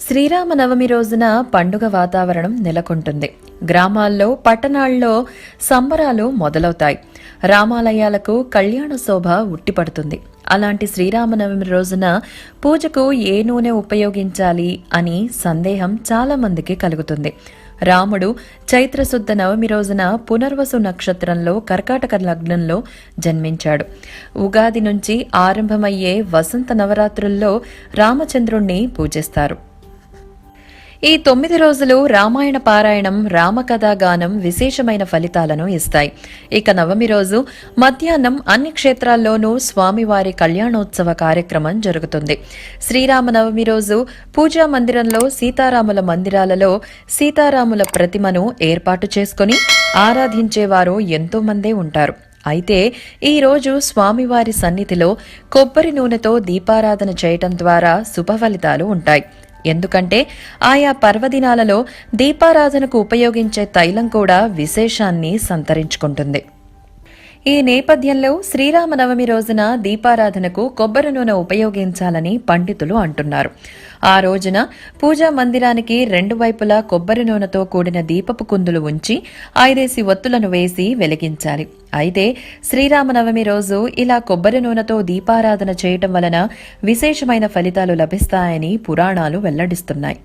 శ్రీరామనవమి రోజున పండుగ వాతావరణం నెలకొంటుంది. గ్రామాల్లో పట్టణాల్లో సంబరాలు మొదలవుతాయి. రామాలయాలకు కళ్యాణ శోభ ఉట్టిపడుతుంది. అలాంటి శ్రీరామనవమి రోజున పూజకు ఏ నూనె ఉపయోగించాలి అని సందేహం చాలా మందికి కలుగుతుంది. రాముడు చైత్రశుద్ధ నవమి రోజున పునర్వసు నక్షత్రంలో కర్కాటక లగ్నంలో జన్మించాడు. ఉగాది నుంచి ఆరంభమయ్యే వసంత నవరాత్రుల్లో రామచంద్రుణ్ణి పూజిస్తారు. ఈ తొమ్మిది రోజులు రామాయణ పారాయణం రామకథా గానం విశేషమైన ఫలితాలను ఇస్తాయి. ఇక నవమి రోజు మధ్యాహ్నం అన్ని క్షేత్రాల్లోనూ స్వామివారి కళ్యాణోత్సవ కార్యక్రమం జరుగుతుంది. శ్రీరామ నవమి రోజు పూజా మందిరంలో సీతారాముల మందిరాలలో సీతారాముల ప్రతిమను ఏర్పాటు చేసుకుని ఆరాధించేవారు ఎంతో మందే ఉంటారు. అయితే ఈ రోజు స్వామివారి సన్నిధిలో కొబ్బరి నూనెతో దీపారాధన చేయటం ద్వారా శుభ ఫలితాలు ఉంటాయి. ఎందుకంటే ఆయా పర్వదినాలలో దీపారాధనకు ఉపయోగించే తైలం కూడా విశేషాన్ని సంతరించుకుంటుంది. ఈ నేపథ్యంలో శ్రీరామనవమి రోజున దీపారాధనకు కొబ్బరి నూనె ఉపయోగించాలని పండితులు అంటున్నారు. ఆ రోజున పూజా మందిరానికి రెండు వైపులా కొబ్బరి నూనెతో కూడిన దీపపు కుందులు ఉంచి ఐదేసి ఒత్తులను వేసి వెలిగించాలి. అయితే శ్రీరామనవమి రోజు ఇలా కొబ్బరి నూనెతో దీపారాధన చేయటం వలన విశేషమైన ఫలితాలు లభిస్తాయని పురాణాలు వెల్లడిస్తున్నాయి.